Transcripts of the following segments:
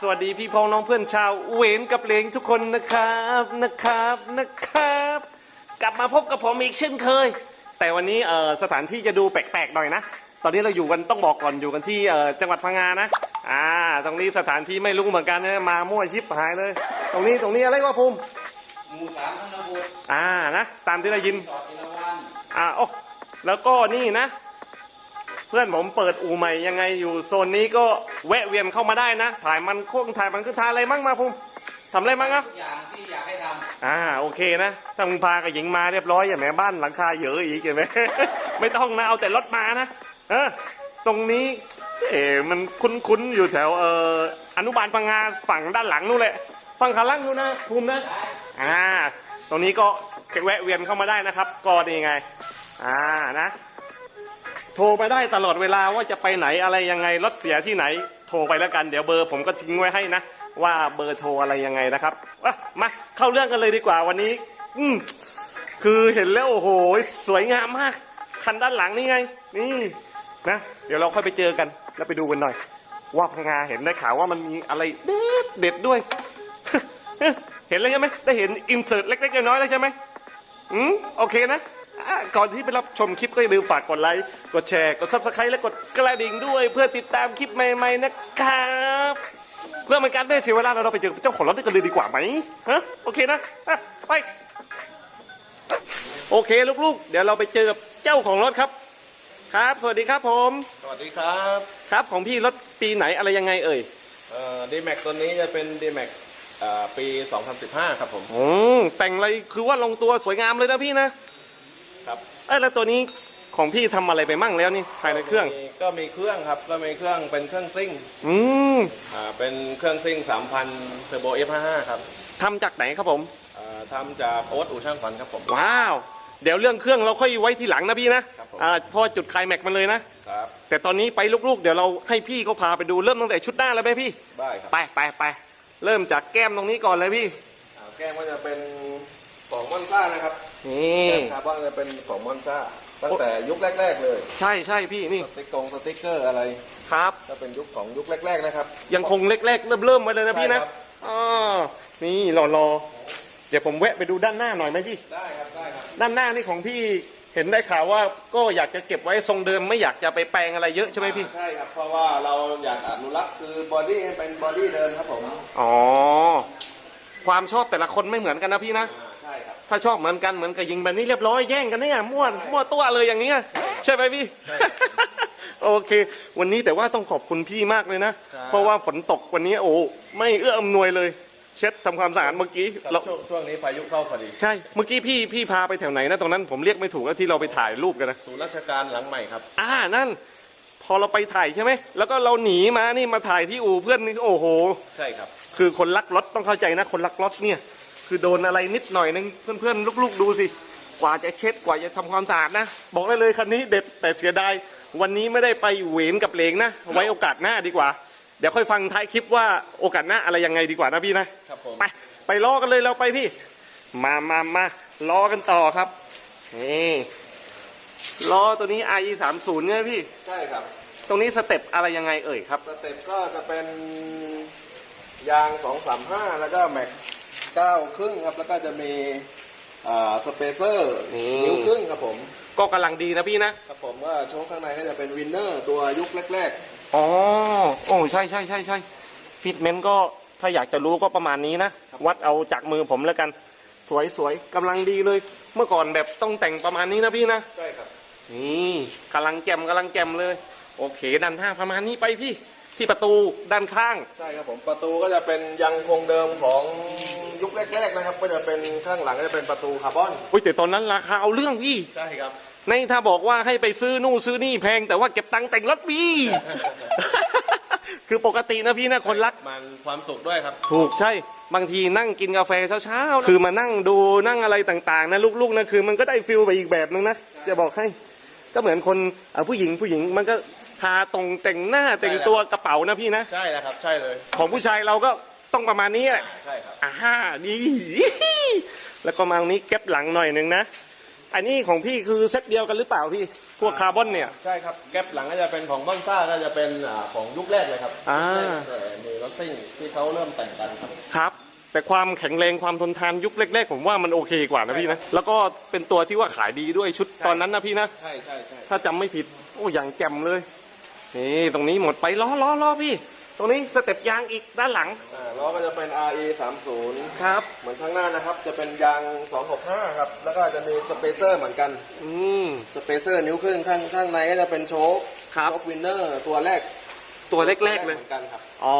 สวัสดีพี่พ้องน้องเพื่อนชาวเวนกับเลงทุกคนนะครับนะครับนะครับ กลับมาพบกับผมอีกเช่นเคย แต่วันนี้เอ่อสถานที่จะดูแปลกๆหน่อยนะ ตอนนี้เราอยู่กันต้องบอกก่อนอยู่กันที่เอ่อจังหวัดพังงานะอ่าตรงนี้สถานที่ไม่รู้เหมือนกันนะมามั่วชิบหายเลย ตรงนี้ตรงนี้อะไรวะภูมิหมู่สามธนบุตรอ่านะตามที่ได้ยินสอดอินวันอ่าโอ้แล้วก็นี่นะ เพื่อนผมเปิดอู่ใหม่ยังไงอยู่โซนนี้ก็แวะเวียนเข้ามาได้นะ ถ่ายมันโค้งถ่ายมันคือถ่ายอะไรมั่งมาภูมิทำอะไรมั่งอะทุกอย่างที่อยากให้ทอ่าโอเคนะถ้ามึงพากับหญิงมาเรียบร้อยอย่าแหมบ้านหลังคาเยอะอีกเห็นไหม ไม่ต้องนะเอาแต่รถมานะเออตรงนี้ เอ๋มันคุ้นๆอยู่แถวเอ่ออนุบาลพังงาฝั่งด้านหลังนู่นแหละฝั่งขาล่างนู่นนะภูมินะอ่าตรงนี้ก็แวะเวียนเข้ามาได้นะครับ ก็นี่ไง อ่านะโทรไปได้ตลอดเวลาว่าจะไปไหนอะไรยังไงรถเสียที่ไหน โทรไปแล้วกันเดี๋ยวเบอร์ผมก็ทิ้งไว้ให้นะ ว่าเบอร์โทรอะไรยังไงนะครับอะมาเข้าเรื่องกันเลยดีกว่าวันนี้ อืมคือเห็นแล้วโอ้โหสวยงามมาก คันด้านหลังนี่ไง นี่นะ เดี๋ยวเราค่อยไปเจอกัน แล้วไปดูกันหน่อย ว่าพังงาเห็นได้ข่าวว่ามันมีอะไรเด็ดเด็ดด้วย เห็นแล้วใช่ไหมได้เห็นอินเสิร์ตเล็กๆน้อยๆแล้วใช่ไหมอืมโอเคนะ อะก่อนที่ไปรับชมคลิปก็อย่าลืมฝากกดไลค์ กดแชร์ กดซับสไครต์และกดกระดิ่งด้วย เพื่อติดตามคลิปใหม่ๆนะครับ เพื่อเป็นการไม่เสียเวลาเราเราไปเจอเจ้าของรถด้วยกันเลยดีกว่าไหมฮะโอเคนะอะไป โอเคลูกๆ เดี๋ยวเราไปเจอกับเจ้าของรถครับ ครับ สวัสดีครับผม สวัสดีครับครับของพี่รถปีไหนอะไรยังไงเอ่ยดีแม็กตัวนี้จะเป็น d m a x ปี 2015 ครับผม อืมแต่งอะไรคือว่าลงตัวสวยงามเลยนะพี่นะ ครับเอ้ยแล้วตัวนี้ของพี่ทำอะไรไปมั่งแล้วนี่ภายในเครื่องมีก็มีเครื่องครับ ก็มีเครื่องเป็นเครื่องซิ่งอืมอ่าเป็นเครื่องซิ่ง 3,000เทอร์โบ F55 ครับทำจากไหนครับผม อ่าทำจากโอ๊ตอู่ช่างขวัญครับผม ว้าว เดี๋ยวเรื่องเครื่องเราค่อยไว้ทีหลังนะพี่นะครับผม อ่าเพอจุดไคลแม็กซ์มันเลยนะ ครับแต่ตอนนี้ไปลูกๆ เดี๋ยวเราให้พี่เขาพาไปดูเริ่มตั้งแต่ชุดหน้าเลยไหมพี่ ได้ครับไปไปไปเริ่มจากแก้มตรงนี้ก่อนเลยพี่อ่าแก้มก็จะเป็น ของมอนซ่านะครับนี่ แก้มคาร์บอนจะเป็นของมอนซ่าตั้งแต่ยุคแรก ๆ เลยใช่ใช่พี่นี่สติ๊กกงสติ๊กเกอร์อะไร ครับ ก็เป็นยุคของยุคแรก ๆ นะครับ ยังคงเล็กๆ เริ่มเริ่มๆไว้เลยนะพี่นะใช่ครับ อ๋อนี่รอๆเดี๋ยวผมแวะไปดูด้านหน้าหน่อยไหมพี่ ได้ครับได้ครับ ด้านหน้านี่ของพี่เห็นได้ข่าวว่าก็อยากจะเก็บไว้ทรงเดิมไม่อยากจะไปแปลงอะไรเยอะใช่ไหมพี่ ใช่ครับ เพราะว่าเราอยากอนุรักษ์คือบอดี้ให้เป็นบอดี้เดิมครับผม อ๋อ ความชอบแต่ละคนไม่เหมือนกันนะพี่นะ อ่าใช่ครับ ถ้าชอบเหมือนกันเหมือนกับยิงแบบนี้เรียบร้อยแย่งกันเนี่ยมั่วมั่วตัวเลยอย่างเนี้ยใช่ไหมพี่ โอเค วันนี้แต่ว่าต้องขอบคุณพี่มากเลยนะ ครับ เพราะว่าฝนตกวันนี้โอ้ไม่เอื้ออำนวยเลย เช็ดทำความสะอาดเมื่อกี้ครับเราช่วงช่วงนี้พายุเข้าพอดีใช่เมื่อกี้พี่พี่พาไปแถวไหนนะตรงนั้นผมเรียกไม่ถูกแล้วที่เราไปถ่ายรูปกันนะ ศูนย์ราชการหลังใหม่ครับ อ่านั่น พอเราไปถ่ายใช่ไหม แล้วก็เราหนีมานี่มาถ่ายที่อู่เพื่อนนี่โอ้โห ใช่ครับ คือคนรักรถต้องเข้าใจนะ คนรักรถเนี่ย คือโดนอะไรนิดหน่อยนึงเพื่อนๆลูกๆดูสิ กว่าจะเช็ดกว่าจะทำความสะอาดนะ บอกได้เลยคันนี้เด็ดแต่เสียดายวันนี้ไม่ได้ไปเหวนกับเหลงนะ ไว้โอกาสหน้าดีกว่า เดี๋ยวค่อยฟังท้ายคลิปว่าโอกาสหน้าอะไรยังไงดีกว่านะพี่นะครับผมไปไปล้อกันเลยเราไปพี่ มามามาล้อกันต่อครับนี่ล้อตัวนี้ i 3 0เนี่ยพี่ ใช่ครับ ตรงนี้สเต็ปอะไรยังไงเอ่ยครับ สเต็ปก็จะเป็นยาง 235 แล้วก็แม็ก 9 ครึ่งครับ แล้วก็จะมีอ่าสเปเซอร์นี่นิ้วครึ่งครับผม ก็กำลังดีนะพี่นะ ครับผมก็โชคข้างในก็จะเป็นวินเนอร์ตัวยุคแรกอ๋อ โอ้ใช่ใช่ใช่ใช่ฟิตเมนต์ก็ถ้าอยากจะรู้ก็ประมาณนี้นะ วัดเอาจากมือผมแล้วกัน สวยสวยกำลังดีเลย เมื่อก่อนแบบต้องแต่งประมาณนี้นะพี่นะๆใช่ครับ นี่กำลังแจมกำลังแจมเลย โอเคด้านหน้าประมาณนี้ไปพี่ ที่ประตูด้านข้าง ใช่ครับผมประตูก็จะเป็นยังคงเดิมของยุคแรกๆนะครับ ก็จะเป็นข้างหลังก็จะเป็นประตูคาร์บอนอุ้ยแต่ตอนนั้นราคาเอาเรื่องพี่ใช่ครับในถ้าบอกว่าให้ไปซื้อนู่นซื้อนี่แพงแต่ว่าเก็บตังค์แต่งรถพี่ คือปกตินะพี่นะคนรัก มันความสุขด้วยครับ ถูกใช่ บางทีนั่งกินกาแฟเช้าๆคือมานั่งดูนั่งอะไรต่างๆนะลูกๆนะคือมันก็ได้ฟิลไปอีกแบบนึงนะจะบอกให้ ก็เหมือนคนเอ่อผู้หญิงผู้หญิงมันก็ ทาตรงแต่งหน้าแต่งตัวกระเป๋านะพี่นะใช่แล้วครับ ใช่เลย ของผู้ชายเราก็ต้องประมาณนี้แหละใช่ครับอ่าดีแล้วก็มาตรงนี้เก็บหลังหน่อยหนึ่งนะอันนี้ของพี่คือเซตเดียวกันหรือเปล่าพี่พวกคาร์บอนเนี่ย ใช่ครับแก๊ปหลังก็จะเป็นของบ้อนซ่าก็จะเป็นอ่าของยุคแรกเลยครับอ่า แต่มีรถซิ่งที่เขาเริ่มแต่งกันครับครับ แต่ความแข็งแรงความทนทานยุคแรกๆ ผมว่ามันโอเคกว่านะพี่นะ แล้วก็เป็นตัวที่ว่าขายดีด้วยชุดใช่ตอนนั้นนะพี่นะ ใช่ใช่ใช่ถ้าจำไม่ผิด โอ้อย่างแจ่มเลย นี่ตรงนี้หมดไปล้อล้อล้อพี่ ตรงนี้สเต็ปยางอีกด้านหลัง อ่าล้อก็จะเป็น RE 30ครับ เหมือนข้างหน้านะครับ จะเป็นยาง 265 ครับ แล้วก็จะมีสเปเซอร์เหมือนกัน อืม สเปเซอร์นิ้วครึ่งข้างข้างในก็จะเป็นโชคครับ โชควินเนอร์ตัวแรกตัวแรกๆเลย เหมือนกันครับ อ๋อ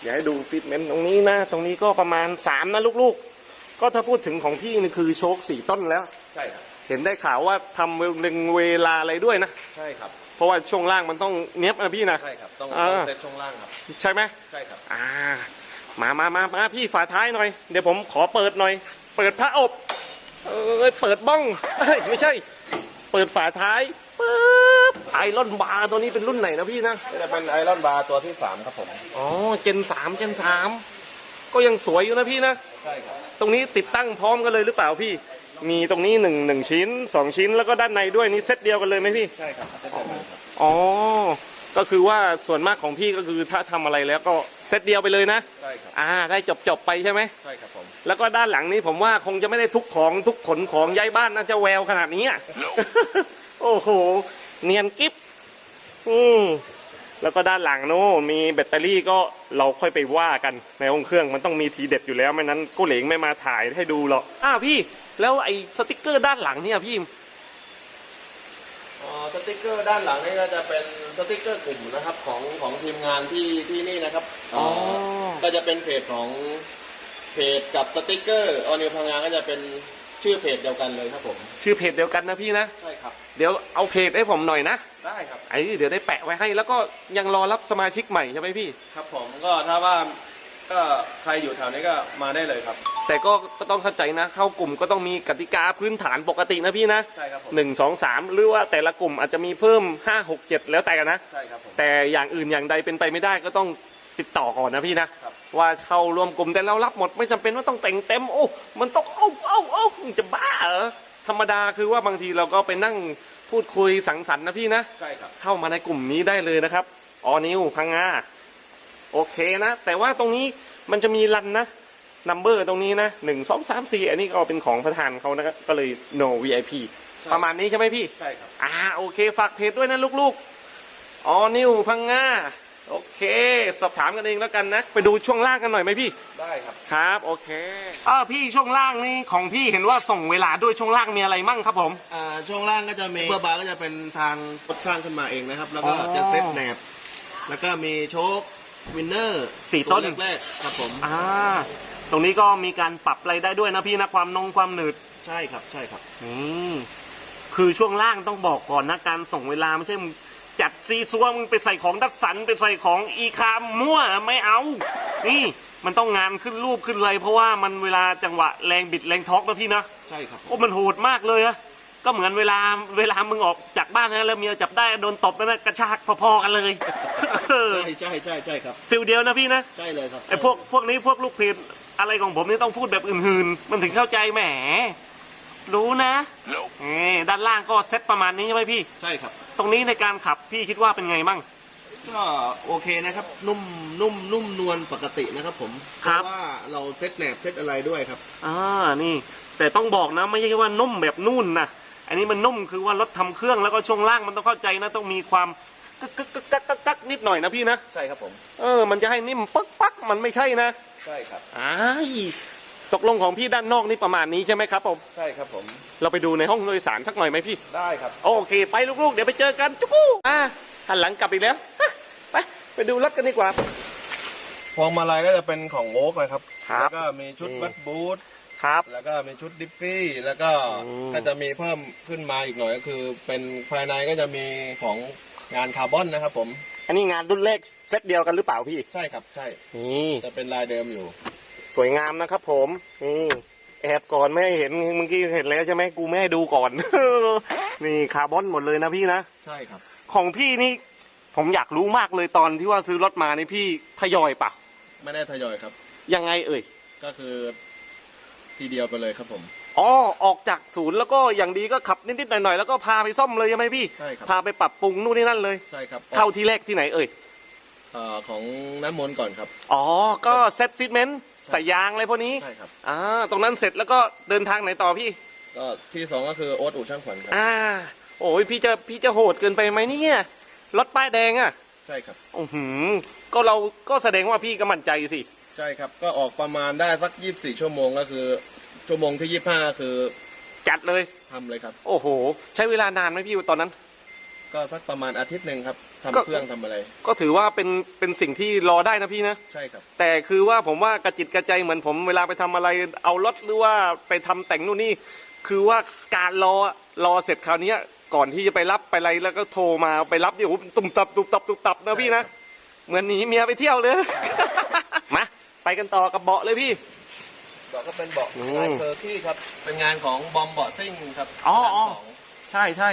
เดี๋ยวให้ดูฟิตเมนต์ตรงนี้นะ ตรงนี้ก็ประมาณ 3 นะลูกๆ ก็ถ้าพูดถึงของพี่นี่คือโชคสี่ต้นแล้ว ใช่ครับ เห็นได้ข่าวว่าทำเวงเวลาอะไรด้วยนะ ใช่ครับ เพราะว่าช่วงล่างมันต้องเนี้ยบนะพี่นะ ใช่ครับ ต้องอ่าต้องเซตช่วงล่างครับ ใช่ไหมใช่ครับ อ่า มามามามาพี่ฝาท้ายหน่อย เดี๋ยวผมขอเปิดหน่อย เปิดพระอบ เอยเปิดบ้องเอ้ยไม่ใช่ เปิดฝาท้ายปึ๊บไอรอนบาร์ตัวนี้เป็นรุ่นไหนนะพี่นะ ก็จะเป็นไอรอนบาร์ตัวที่3ครับผม อ๋อ เจนสามเจนสามก็ยังสวยอยู่นะพี่นะ ใช่ครับ ตรงนี้ติดตั้งพร้อมกันเลยหรือเปล่าพี่ มีตรงนี้หนึ่งหนึ่งชิ้นสองชิ้นแล้วก็ด้านในด้วยนี่เซตเดียวกันเลยไหมพี่ ใช่ครับจะเป็นแบบนี้ครับอ๋อ ก็คือว่าส่วนมากของพี่ก็คือถ้าทำอะไรแล้วก็เซตเดียวไปเลยนะ ใช่ครับอ่า ได้จบจบๆไปใช่ไหม ใช่ครับผม แล้วก็ด้านหลังนี้ผมว่าคงจะไม่ได้ทุกของทุกขนของย้ายบ้านน่าจะแววขนาดนี้อะโอ้โห เนียนกิฟอืมแล้วก็ด้านหลังโน้มีแบตเตอรี่ก็เราค่อยไปว่ากันในห้องเครื่องมันต้องมีทีเด็ดอยู่แล้วไม่นั้นกูเหลงไม่มาถ่ายให้ดูหรอกอ้าวพี่ แล้วไอ้สติกเกอร์ด้านหลังเนี่ยพี่อ๋อสติกเกอร์ด้านหลังนี่ก็จะเป็นสติกเกอร์กลุ่มนะครับของของทีมงานที่ที่นี่นะครับอ๋อก็จะเป็นเพจของเพจกับสติกเกอร์ออนิวพังงานก็จะเป็นชื่อเพจเดียวกันเลยครับผมชื่อเพจเดียวกันนะพี่นะใช่ครับเดี๋ยวเอาเพจให้ผมหน่อยนะได้ครับไอ้เดี๋ยวได้แปะไว้ให้ แล้วก็ยังรอรับสมาชิกใหม่ใช่ไหมพี่ ครับผมก็ถ้าว่า ก็ใครอยู่แถวนี้ก็มาได้เลยครับ แต่ก็ก็ต้องเข้าใจนะ เข้ากลุ่มก็ต้องมีกติกาพื้นฐานปกตินะพี่นะใช่ครับผมหนึ่งสองสามหรือว่าแต่ละกลุ่มอาจจะมีเพิ่มห้าหกเจ็ดแล้วแต่กันนะ ใช่ครับผม แต่อย่างอื่นอย่างใดเป็นไปไม่ได้ก็ต้องติดต่อก่อนนะพี่นะ ครับ ว่าเข้าร่วมกลุ่มแต่เรารับหมดไม่จำเป็นว่าต้องแต่งเต็มโอ้มันต้องเอ้าเอ้าเอ้ามึงจะบ้าเหรอธรรมดาคือว่าบางทีเราก็ไปนั่งพูดคุยสังสรรค์นะพี่นะ ใช่ครับ เข้ามาในกลุ่มนี้ได้เลยนะครับ ออนิวพังงา โอเคนะ แต่ว่าตรงนี้มันจะมีรันนะนัมเบอร์ตรงนี้นะหนึ่งสองสามสี่อันนี้ก็เป็นของประธานเขานะครับก็เลย no VIP ใช่ประมาณนี้ใช่ไหมพี่ ใช่ครับ อ่าโอเค ฝากเพจด้วยนะลูกๆออนิวพังงาโอเค สอบถามกันเองแล้วกันนะ ไปดูช่วงล่างกันหน่อยไหมพี่ ได้ครับ ครับ โอเคอ่าพี่ช่วงล่างนี่ของพี่เห็นว่าส่งเวลาด้วยช่วงล่างมีอะไรมั่งครับผม อ่า ช่วงล่างก็จะมีเบอร์บาร์ก็จะเป็นทางรถสร้างขึ้นมาเองนะครับ แล้วก็อ๋อจะเซตแหนบ แล้วก็มีโชค วินเนอร์สี่ต้น แรกๆครับผม อ่า ตรงนี้ก็มีการปรับอะไรได้ด้วยนะพี่นะความนงความหนืด ใช่ครับ ใช่ครับ อืม คือช่วงล่างต้องบอกก่อนนะการส่งเวลาไม่ใช่มึงจัดซีซัวมึงไปใส่ของดัดสันไปใส่ของอีคามมั่วไม่เอา นี่มันต้องงานขึ้นรูปขึ้นเลยเพราะว่ามันเวลาจังหวะแรงบิดแรงท็อกนะพี่นะ ใช่ครับ โอ้มันโหดมากเลยอะก็เหมือนเวลาเวลามึงออกจากบ้านนะแล้วเมียจับได้โดนตบแล้วนะกระชากพอๆกันเลย ใช่ใช่ใช่ใช่ครับ ฟิลเดียวนะพี่นะใช่เลยครับไอ้พวกพวกนี้พวกลูกเพจอะไรของผมนี่ต้องพูดแบบอื่นๆ มันถึงเข้าใจแหม รู้นะเออด้านล่างก็เซ็ตประมาณนี้ใช่ไหมพี่ ใช่ครับ ตรงนี้ในการขับพี่คิดว่าเป็นไงมั่งก็โอเคนะครับ นุ่มนุ่มนุ่มนวลปกตินะครับผมคเพรับ ราะว่าเราเซตแหนบเซตอะไรด้วยครับ อ่านี่ แต่ต้องบอกนะไม่ใช่ว่านุ่มแบบนุ่นนะอันนี้มันนุ่มคือว่ารถทำเครื่องแล้วก็ช่วงล่างมันต้องเข้าใจนะต้องมีความ กึกกึกกึกกักกักกักนิดหน่อยนะพี่นะ ใช่ครับผม เออ มันจะให้นิ่มปักปักมันไม่ใช่นะใช่ครับ อ้ายตกลงของพี่ด้านนอกนี่ประมาณนี้ใช่ไหมครับผม ใช่ครับผม เราไปดูในห้องโดยสารสักหน่อยไหมพี่ ได้ครับ โอเค ไปลูกๆ เดี๋ยวไปเจอกันจุ๊กูอ่าหันหลังกลับอีกแล้วฮะไปไปดูรถกันดีกว่า พวงมาลัยก็จะเป็นของโอ๊กนะครับ ครับแล้วก็มีชุดอืม วัดบูท ครับ แล้วก็มีชุดดิฟฟี่ แล้วก็อืม ก็จะมีเพิ่มขึ้นมาอีกหน่อยก็คือ เป็นภายในก็จะมีของ งานคาร์บอนนะครับ ผมอันนี้งานรุ่นเลขเซตเดียวกันหรือเปล่าพี่ ใช่ครับใช่นี่จะเป็นลายเดิมอยู่ สวยงามนะครับ ผมนี่แอบก่อนไม่ให้เห็นเมื่อกี้เห็นแล้วใช่ไหมกูไม่ให้ดูก่อน นี่คาร์บอนหมดเลยนะพี่นะใช่ครับ ของพี่นี่ผมอยากรู้มากเลยตอนที่ว่าซื้อรถมานี่พี่ทยอยปะไม่ได้ทยอยครับ ยังไงเอ่ยก็คือทีเดียวไปเลยครับผม อ๋อออกจากศูนย์แล้วก็อย่างดีก็ขับนิดๆหน่อยๆแล้วก็พาไปซ่อมเลยใช่ไหมพี่ใช่ครับพาไปปรับปรุงนู่นนี่นั่นเลยใช่ครับเข้าที่แรกที่ไหนเอ่ยเอ่อของน้ำมนต์ก่อนครับ อ๋อ ก็เซ็ตฟิตเมนต์ใส่ยางอะไรพวกนี้ใช่ครับอ่าตรงนั้นเสร็จแล้วก็เดินทางไหนต่อพี่ ก็ที่สองก็คือโอ๊ตอู่ช่างขวัญครับอ่าโอ้ยพี่จะพี่จะโหดเกินไปไหมเนี่ยรถป้ายแดงอะใช่ครับอือหือก็เราก็แสดงว่าพี่ก็มั่นใจสิ ใช่ครับ ก็ออกประมาณได้สักยี่สิบสี่ชั่วโมงก็คือ ชั่วโมงที่ยี่สิบห้าคือจัดเลย ทำเลยครับ โอ้โห ใช้เวลานานไหมพี่ตอนนั้น ก็สักประมาณอาทิตย์หนึ่งครับทำก็ เครื่องทำอะไร ก็ถือว่าเป็นเป็นสิ่งที่รอได้นะพี่นะ ใช่ครับ แต่คือว่าผมว่ากระจิตกระใจเหมือนผมเวลาไปทำอะไรเอารถหรือว่าไปทำแต่งนู่นนี่ คือว่าการรอรอเสร็จคราวเนี้ยก่อนที่จะไปรับไปอะไรแล้วก็โทรมาไปรับเดี๋ยวตุ่มตับตุ่มตับตุ่มตับนะพี่นะเหมือนหนีเมียไปเที่ยวเลย มาไปกันต่อกับเบาะเลยพี่เบาะก็เป็นเบาะอืมลายเคอร์ขี้ครับ เป็นงานของบอมเบาะซิ่งครับอ๋ออ๋อด้านสงใช่ใช่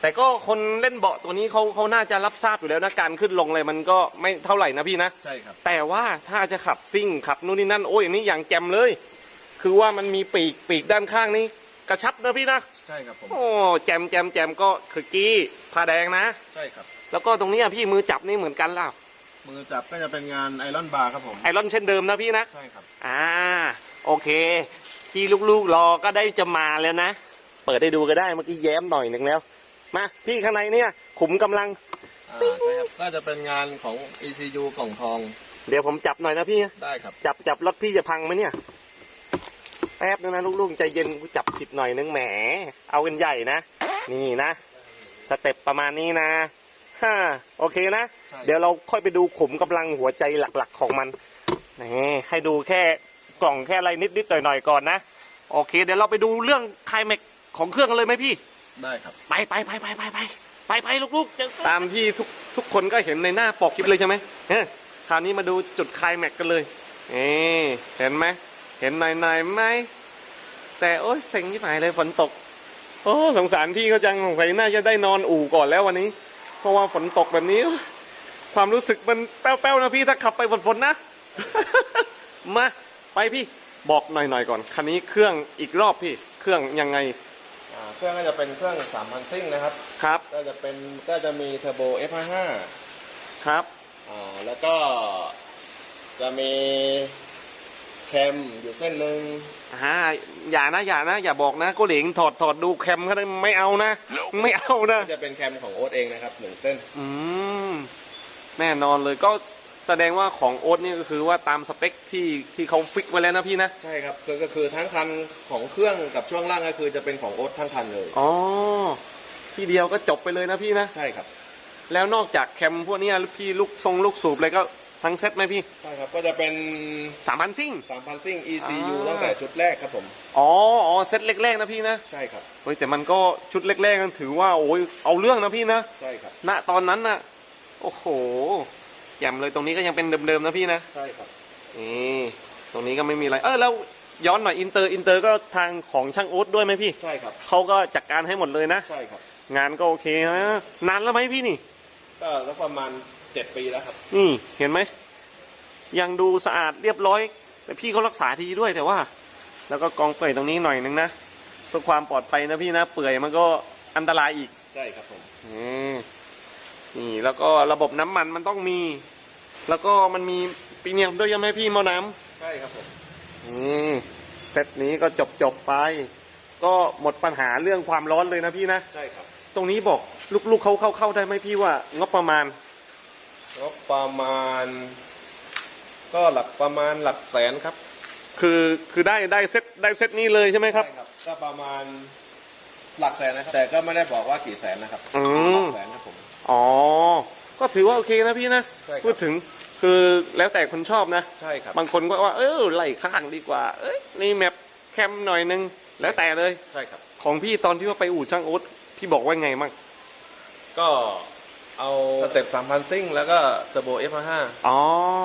แต่ก็คนเล่นเบาะตัวนี้เขาเขาน่าจะรับทราบอยู่แล้วนะการขึ้นลงอะไรมันก็ไม่เท่าไหร่นะพี่นะใช่ครับ แต่ว่าถ้าจะขับซิ่งขับนู่นนี่นั่นโอ้ยอันนี้อย่างแจมเลย คือว่ามันมีปีกปีกด้านข้างนี้ กระชับนะพี่นะใช่ครับผมโอ้แจมแจมแจมก็คือกี้ผ้าแดงนะ ใช่ครับ แล้วก็ตรงนี้อะพี่มือจับนี่เหมือนกันล่ะมือจับก็จะเป็นงานไอรอนบาร์ครับผมไอรอนเช่นเดิมนะพี่นะใช่ครับ อ่า โอเค ที่ลูกๆรอก็ได้จะมาแล้วนะ เปิดได้ดูก็ได้เมื่อกี้แย้มหน่อยหนึ่งแล้ว มาพี่ข้างในเนี่ย ขุมกำลัง อ่าใช่ครับก็จะเป็นงานของ ECU กล่องทองเดี๋ยวผมจับหน่อยนะพี่ ได้ครับ จับจับรถพี่จะพังไหมเนี่ย แป๊บนึงนะลูกๆใจเย็นกูจับผิดหน่อยนึงแหม เอากันใหญ่นะ นี่นะ สเต็ปประมาณนี้นะฮ่าโอเคนะ ใช่ เดี๋ยวเราค่อยไปดูขุมกำลังหัวใจหลักๆของมันนี่ให้ดูแค่ กล่องแค่อะไรนิดๆหน่อยๆก่อนนะ โอเค เดี๋ยวเราไปดูเรื่องไคลแม็กของเครื่องกันเลยไหมพี่ ได้ครับ ไปไปไปไปไปไปไปไปลูกๆเจอตามที่ทุกทุกคนก็เห็นในหน้าปกคลิปเลยใช่ไหมเฮ้ยคราวนี้มาดูจุดไคลแม็กกันเลยนี่เห็นไหมเห็นหน่อยๆไหมแต่โอ้ยเซ็งที่หายเลยฝนตก โอ้สงสารพี่เขาจังสงสัยน่าจะได้นอนอู่ก่อนแล้ววันนี้ เพราะว่าฝนตกแบบนี้ ความรู้สึกมันแป้วๆนะพี่ถ้าขับไปฝนๆนะ มา ไปพี่บอกหน่อยๆก่อน คันนี้เครื่องอีกรอบพี่ เครื่องยังไง อ่าเครื่องก็จะเป็นเครื่อง3,000ซิ่งนะครับ ครับ ก็จะเป็นก็จะมีเทอร์โบ F55 ครับ อ่าแล้วก็จะมีแคมอยู่เส้นหนึ่งอ่าอย่านะอย่านะ อย่าบอกนะโก็เหลงถอดถอดดูแคมเขาได้ไม่เอานะ ไม่เอานะ ก็จะเป็นแคมของโอ๊ตเองนะครับหนึ่งเส้น อืม แน่นอนเลยก็ แสดงว่าของโอ๊ตนี่ก็คือว่าตามสเปคที่ที่เขาฟิกไว้แล้วนะพี่นะใช่ครับคือก็คือทั้งคันของเครื่องกับช่วงล่างก็คือจะเป็นของโอ๊ตทั้งคันเลยอ๋อที่เดียวก็จบไปเลยนะพี่นะใช่ครับ แล้วนอกจากแคมพวกเนี้ยพี่ลูกทรงลูกสูบอะไรก็ทั้งเซ็ตไหมพี่ใช่ครับก็จะเป็นสามพันซิ่ง3,000ซิ่ง ECU อ่าตั้งแต่ชุดแรกครับผมอ๋ออ๋อเซ็ตแรกๆนะพี่นะใช่ครับเฮ้ยแต่มันก็ชุดแรกๆกันถือว่าโอ้ยเอาเรื่องนะพี่นะใช่ครับณตอนนั้นน่ะโอ้โห แจ่มเลยตรงนี้ก็ยังเป็นเดิมๆนะพี่นะใช่ครับนี่ตรงนี้ก็ไม่มีอะไร เออแล้วย้อนหน่อยอินเตอร์อินเตอร์ก็ทางของช่างโอ๊ตด้วยไหมพี่ใช่ครับเขาก็จัดการให้หมดเลยนะใช่ครับ งานก็โอเคนะนานแล้วไหมพี่นี่ ก็สักประมาณ7ปีแล้วครับ นี่เห็นไหมยังดูสะอาดเรียบร้อย แต่พี่เขารักษาดีด้วยแต่ว่า แล้วก็กองเปื่อยตรงนี้หน่อยนึงนะเพื่อความปลอดภัยนะพี่นะเปื่อยมันก็อันตรายอีกใช่ครับผมอืม นี่แล้วก็ระบบน้ำมันมันต้องมี แล้วก็มันมีปีเนียมด้วยใช่ไหมพี่หมอน้ำ ใช่ครับผมอืมเซตนี้ก็จบจบๆไป ก็หมดปัญหาเรื่องความร้อนเลยนะพี่นะ ใช่ครับตรงนี้บอกลูกๆเขาเข้าเข้าได้ไหมพี่ว่างบประมาณ งบประมาณ ก็หลักประมาณหลักแสนครับคือคือได้ได้เซตได้เซตนี้เลยใช่ไหมครับ ใช่ครับ ก็ประมาณหลักแสนนะครับ แต่ก็ไม่ได้บอกว่ากี่แสนนะครับอืหลัมกแสนครับผม อ๋อ ก็ถือว่าโอเคนะพี่นะ ใช่ครับ พูดถึงคือแล้วแต่คนชอบนะ ใช่ครับ บางคนก็ว่า เออไล่ข้างดีกว่า เอ้ยนี่แมปแคมหน่อยนึง แล้วแต่เลย ใช่ครับ ของพี่ตอนที่ว่าไปอู่ช่างโอ๊ตพี่บอกว่าไงมั่ง ก็เอาสเต็ปสามพันซิ่ง แล้วก็เทอร์โบ F5 อ๋อ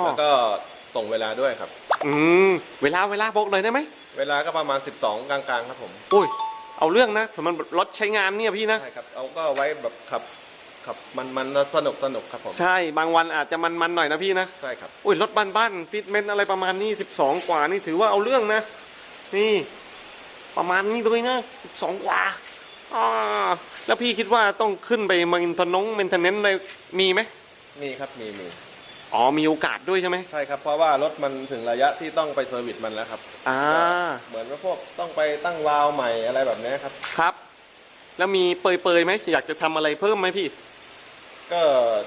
แล้วก็ส่งเวลาด้วยครับ อืม เวลาเวลาบอกหน่อยได้ไหมเวลาก็ประมาณ 12 กลางๆ ครับผม อุ้ย เอาเรื่องนะแต่มันรถใช้งานเนี่ยพี่นะ ใช่ครับ เอาก็ไว้แบบขับ ขับมันมันสนุกสนุกครับผม ใช่บางวันอาจจะมันๆหน่อยนะพี่นะใช่ครับอุ้ยรถบ้านๆฟิตเมนต์อะไรประมาณนี้12กว่านี่ถือว่าเอาเรื่องนะ นี่ ประมาณนี้เลยนะสองกว่าอ่าแล้วพี่คิดว่าต้องขึ้นไปเมนทนงเมนเทนเนนเลยมีไหมมีครับมีมีอ๋อมีโอกาสด้วยใช่ไหมใช่ครับเพราะว่ารถมันถึงระยะที่ต้องไปเซอร์วิสมันแล้วครับอ่าเหมือนว่าพวกต้องไปตั้งวาล์วใหม่อะไรแบบเนี้ยครับครับ แล้วมีเปยๆไหมอยากจะทำอะไรเพิ่มไหมพี่ ก็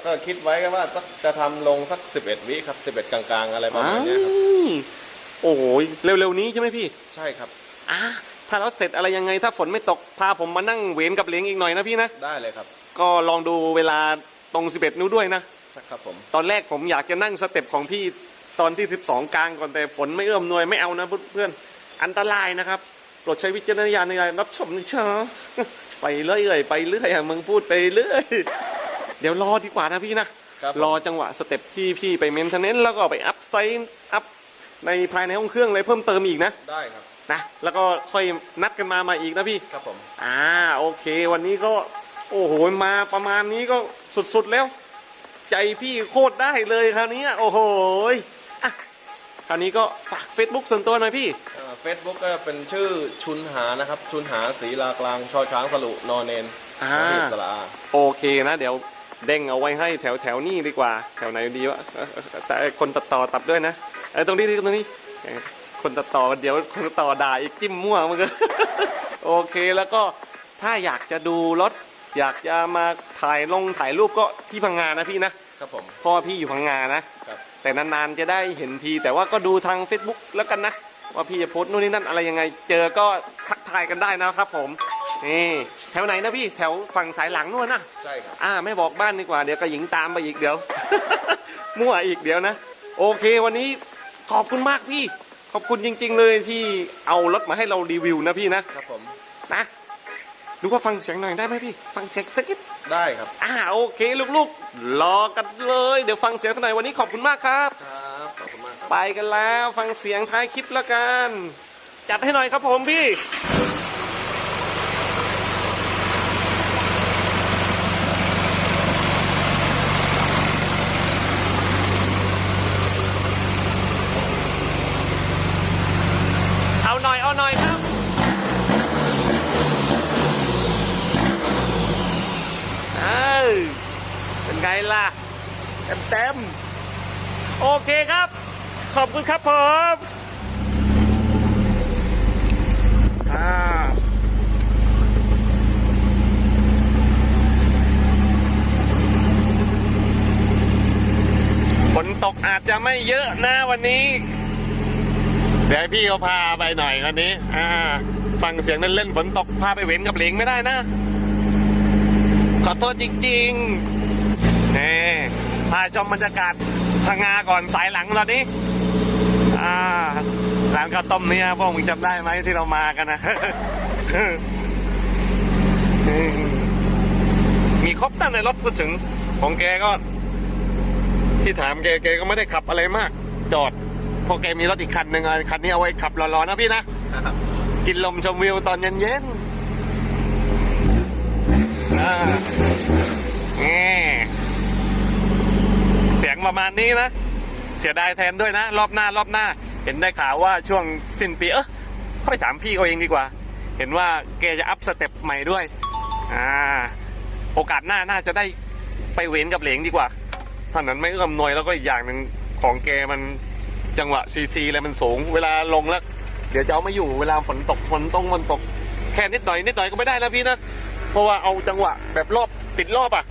ก็คิดไว้ก็ว่าสักจะทำลงสัก11วิครับ11กลางๆ อะไรประมาณเนี้ยครับอ้าวโอ้โหเร็วๆนี้ใช่ไหมพี่ใช่ครับอ่าถ้าเราเสร็จอะไรยังไง ถ้าฝนไม่ตกพาผมมานั่งเวนกับเหลียงอีกหน่อยนะพี่นะ ได้เลยครับก็ลองดูเวลาตรง 11 นิ้วด้วยนะ ครับผม ตอนแรกผมอยากจะนั่งสเต็ปของพี่ตอนที่ 12 กลางก่อนแต่ฝนไม่เอื้อมหน่วยไม่เอานะเพื่อนๆอันตรายนะครับโปรดใช้วิจารณญาณในการรับชมนะเชอะไปเรื่อยๆไปเรื่อยอะมึงพูดไปเรื่อย เดี๋ยวรอดีกว่านะพี่นะครับรอจังหวะสเต็ปที่พี่ไปเมนเทนเนนซ์แล้วก็ไปอัพไซส์อัพในภายในห้องเครื่องเลยเพิ่มเติมอีกนะได้ครับ นะแล้วก็ค่อยนัดกันมาใหมาอีกนะพี่ ครับผม อ่าโอเค วันนี้ก็ โอ้โหมาประมาณนี้ก็สุดๆแล้ว ใจพี่โคตรได้เลยคราวนี้โอ้โหอะคราวนี้ก็ฝาก Facebook ส่วนตัวหน่อยพี่ เฟซบุ๊กก็เป็นชื่อชุนหานะครับ ชุนหาศรีลากลางชอช้างสลุนอนเนนอ่านเนนสระอา โอเคนะ เดี๋ยว เด้งเอาไว้ให้แถวแถวนี้ดีกว่า แถวไหนดีวะเออเออแต่คนตัดต่อตัดด้วยนะเออตรงนี้ตรงนี้เออคนตัดต่อเดี๋ยวคนตัดต่อด่าอีกจิ้มมั่วมันก็โอเคแล้วก็ถ้าอยากจะดูรถอยากจะมาถ่ายลงถ่ายรูปก็ที่พังงานะพี่นะครับผมเพราะว่าพี่อยู่พังงานะครับแต่นานๆจะได้เห็นที แต่ว่าก็ดูทาง Facebook แล้วกันนะ ว่าพี่จะโพสต์นู่นนี่นั่นอะไรยังไง เจอก็ทักทายกันได้นะครับผม นี่แถวไหนนะพี่แถวฝั่งสายหลังนู่นนะใช่ครับอ่าไม่บอกบ้านดีกว่าเดี๋ยวกระหญิงตามไปอีกเดี๋ยว มั่วอีกเดี๋ยวนะ โอเควันนี้ขอบคุณมากพี่ ขอบคุณจริง ๆ เลยที่เอารถมาให้เรารีวิวนะพี่นะครับผมนะดูว่าฟังเสียงหน่อยได้ไหมพี่ ฟังเสียงสักนิดได้ครับอ่าโอเคลูกๆรอกันเลย เดี๋ยวฟังเสียงกันหน่อยวันนี้ขอบคุณมากครับ ครับขอบคุณมากครับไปกันแล้วฟังเสียงท้ายคลิปแล้วกัน จัดให้หน่อยครับผมพี่ เอาหน่อยเอาหน่อยครับ เออเป็นไงล่ะ เต็มเต็มๆ โอเคครับ ขอบคุณครับผมอ่าฝนตกอาจจะไม่เยอะนะวันนี้ เดี๋ยวพี่เขาพาไปหน่อยวันนี้ อ่า ฟังเสียงเล่นๆฝนตกพาไปเว้นกับเหลงไม่ได้นะ ขอโทษจริง ๆ พาชมบรรยากาศพังงาก่อนสายหลังตอนนี้ อ่าร้านข้าวต้มเนี่ยพวกมึงจำได้ไหมที่เรามากันนะ มีครบตั้งในรถพูดถึงของแกก็ ที่ถามแกแกก็ไม่ได้ขับอะไรมาก จอดพราะแกมีรถอีกคันหนึ่งอะคันนี้เอาไว้ขับรอๆนะพี่นะ กินลมชมวิวตอนเย็นๆอ่านี่ย งประมาณนี้นะ เสียดายแทนด้วยนะ รอบหน้ารอบหน้า เห็นได้ข่าวว่าช่วงสิ้นปี เออค่อยถามพี่เขาเองดีกว่า เห็นว่าแกจะอัพสเต็ปใหม่ด้วย อ่า โอกาสหน้าน่าจะได้ไปเว้นกับเหลงดีกว่าเท่านั้นไม่เอื้อมหน่วยแล้วก็อีกอย่างหนึ่งของแกมันจังหวะซีซีอะไรมันสูง เวลาลงแล้ว เดี๋ยวจะเอาไม่อยู่เวลาฝนตกฝนตรงฝนตกแค่นิดหน่อยนิดหน่อยก็ไม่ได้แล้วพี่นะ เพราะว่าเอาจังหวะแบบรอบติดรอบอะ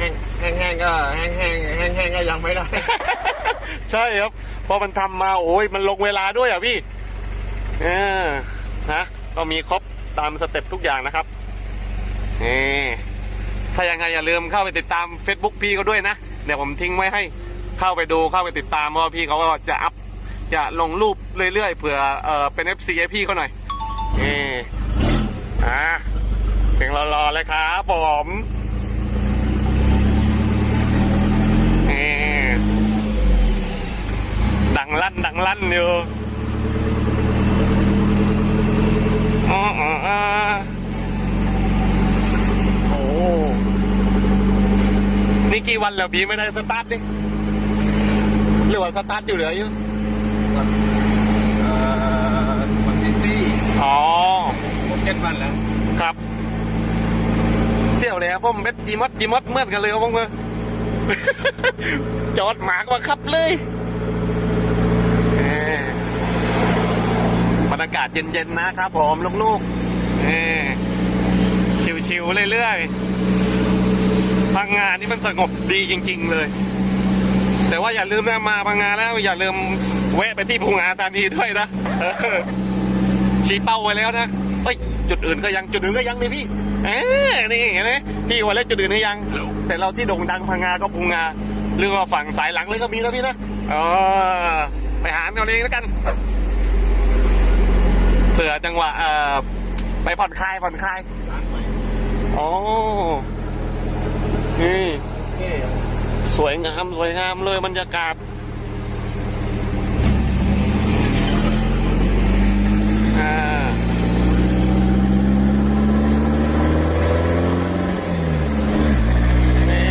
แห้งแห้งแห้งก็แห้งแห้งแห้งแห้งก็ยังไม่ได้ ใช่ครับพราะมันทำมาโอ้ยมันลงเวลาด้วยอะพี่เออนะก็มีครบตามสเต็ปทุกอย่างนะครับนี่ถ้ายังไงอย่าลืมเข้าไปติดตาม Facebook พี่เขาด้วยนะ เดี๋ยวผมทิ้งไว้ให้เข้าไปดูเข้าไปติดตามเพราะว่าพี่เขาก็จะอัพจะลงรูปเรื่อยๆเผื่อเออเป็น FC ให้พี่เขาหน่อยนี่อะเสียงรอๆเลยครับผมนี่ ดั งลั่นดังลั่นอยู่อ๋ออ๋ออ๋อโอ้นี่กี่วันแล้วพี่ไม่ได้สตาร์ทดิหรือว่าสตาร์ทอยู่เหลืออยู่เอ่อวันที่สี่อ๋ออ๋อหกเจ็ดวันแล้ว ครับ เสี่ยวเลยครับผมเบ็ดจีมอดจีมอดเหมื่อนกันเลยครับผมเลยจอดหมากว่าขับเลยแหมบรรยากาศเย็นๆนะครับผมลูกๆแหมชิวๆเรื่อยๆพังงานนี่มันสงบดีจริง ๆ เลย แต่ว่าอย่าลืมนะมาพังงานแล้ว อย่าลืมแวะไปที่พุงอาตานีด้วยนะชี้เป้าไว้แล้วนะเอ้ยจุดอื่นก็ยังจุดอื่นก็ยังนี่พี่เออนี่เห็นไหมพี่ว่าแล้วจุดอื่นก็ยัง แต่เราที่โด่งดังพังงาก็พุงาหรือว่าฝั่งสายหลังเลยก็มีนะพี่นะเออไปหาเอาเองแล้วกัน เผื่อจังหวะเอ่อไปผ่อนคลายผ่อนคลายร้านใหม่อ๋อนี่โอเคสวยงาม สวยงามเลยบรรยากาศอ่านี่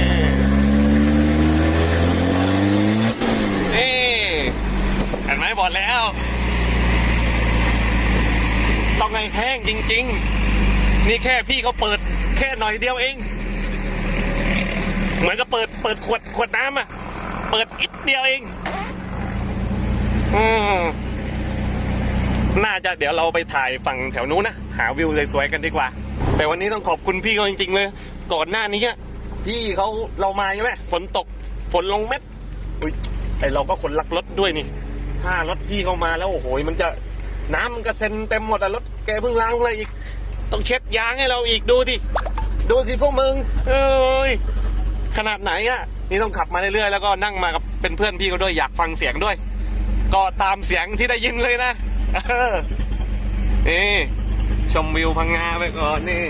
นี่เห็นไหมบอกแล้ว ต้องไงแห้งจริง ๆ นี่แค่พี่เขาเปิดแค่หน่อยเดียวเอง เหมือนกับเปิดเปิดขวดขวดน้ำอะ เปิดอิดเดียวเอง อืมน่าจะเดี๋ยวเราไปถ่ายฝั่งแถวนู้นนะ หาวิวสวยๆกันดีกว่า แต่วันนี้ต้องขอบคุณพี่เขาจริง ๆ เลย ก่อนหน้านี้พี่เขาเรามาใช่ไหมฝนตกฝนลงเม็ดอุ้ยไอเราก็คนรักรถด้วยนี่ ถ้ารถพี่เขามาแล้วโอ้โหมันจะ น้ำมันกระเซ็นเต็มหมดอะรถแกเพิ่งล้างเลยอีก ต้องเช็ดยางให้เราอีกดูดิดูสิพวกมึง เอ้ยขนาดไหนอะนี่ต้องขับมาเรื่อยๆแล้วก็นั่งมากับเป็นเพื่อนพี่เขาด้วยอยากฟังเสียงด้วย ก็ตามเสียงที่ได้ยินเลยนะนี่ชมวิวพังงาไปก่อนนี่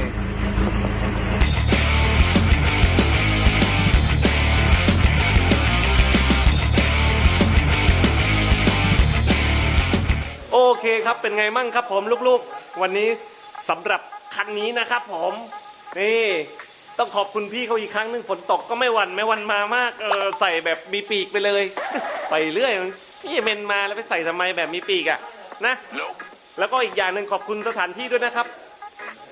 โอเคครับเป็นไงมั่งครับผมลูกๆ วันนี้สำหรับคันนี้นะครับผมนี่ต้องขอบคุณพี่เขาอีกครั้งหนึ่งฝนตกก็ไม่หวันไม่หวันมามากเออใส่แบบมีปีกไปเลย ไปเรื่อยนี่เมนมาแล้วไปใส่ทำไมแบบมีปีกอะนะแล้วก็อีกอย่างหนึ่งขอบคุณสถานที่ด้วยนะครับ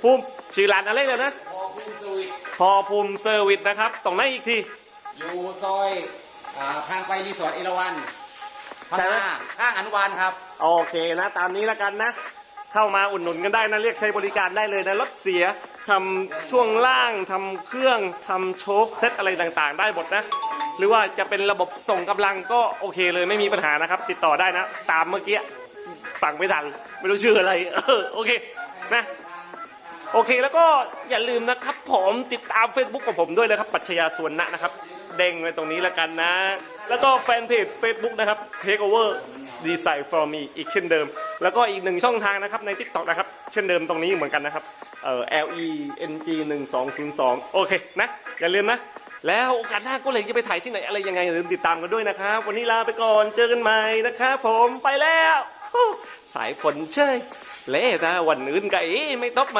ภูมิชื่อร้านอะไรเลยนะพอคุณสวิตพอภูมิเซอร์วิสนะครับตรงไหนอีกทีอยู่ซอยอ่าทางไปรีสอร์ทเอราวันพัง ใช่ไหมงาข้างอนุบาลครับ โอเคนะตามนี้แล้วกันนะ เข้ามาอุดหนุนกันได้นะเรียกใช้บริการได้เลยนะรถเสียทำช่วงล่างทำเครื่องทำโชคเซตอะไรต่างๆ ได้หมดนะ หรือว่าจะเป็นระบบส่งกำลังก็โอเคเลยไม่มีปัญหานะครับ ติดต่อได้นะ ตามเมื่อกี้ฟังไม่ทันไม่รู้ชื่ออะไร เออโอเคนะ โอเคแล้วก็อย่าลืมนะครับ ผมติดตาม Facebook ของผมด้วยนะครับปัชญาสวนนะนะครับ เด้งไว้ตรงนี้แล้วกันนะ แล้วก็แฟนเพจ Facebook นะครับ Takeover Design for me อีกเช่นเดิม แล้วก็อีกหนึ่งช่องทางนะครับใน TikTok นะครับเช่นเดิมตรงนี้เหมือนกันนะครับเอ่อ L E N G 1 2 0 2โอเคนะอย่าลืมนะ แล้วโอกาสหน้าก็เลยจะไปถ่ายที่ไหนอะไรยังไงอย่าลืมติดตามกันด้วยนะครับ วันนี้ลาไปก่อนเจอกันใหม่นะครับผมไปแล้ว สายฝนเชย เละนะวันอื่นไก่ไม่ตกม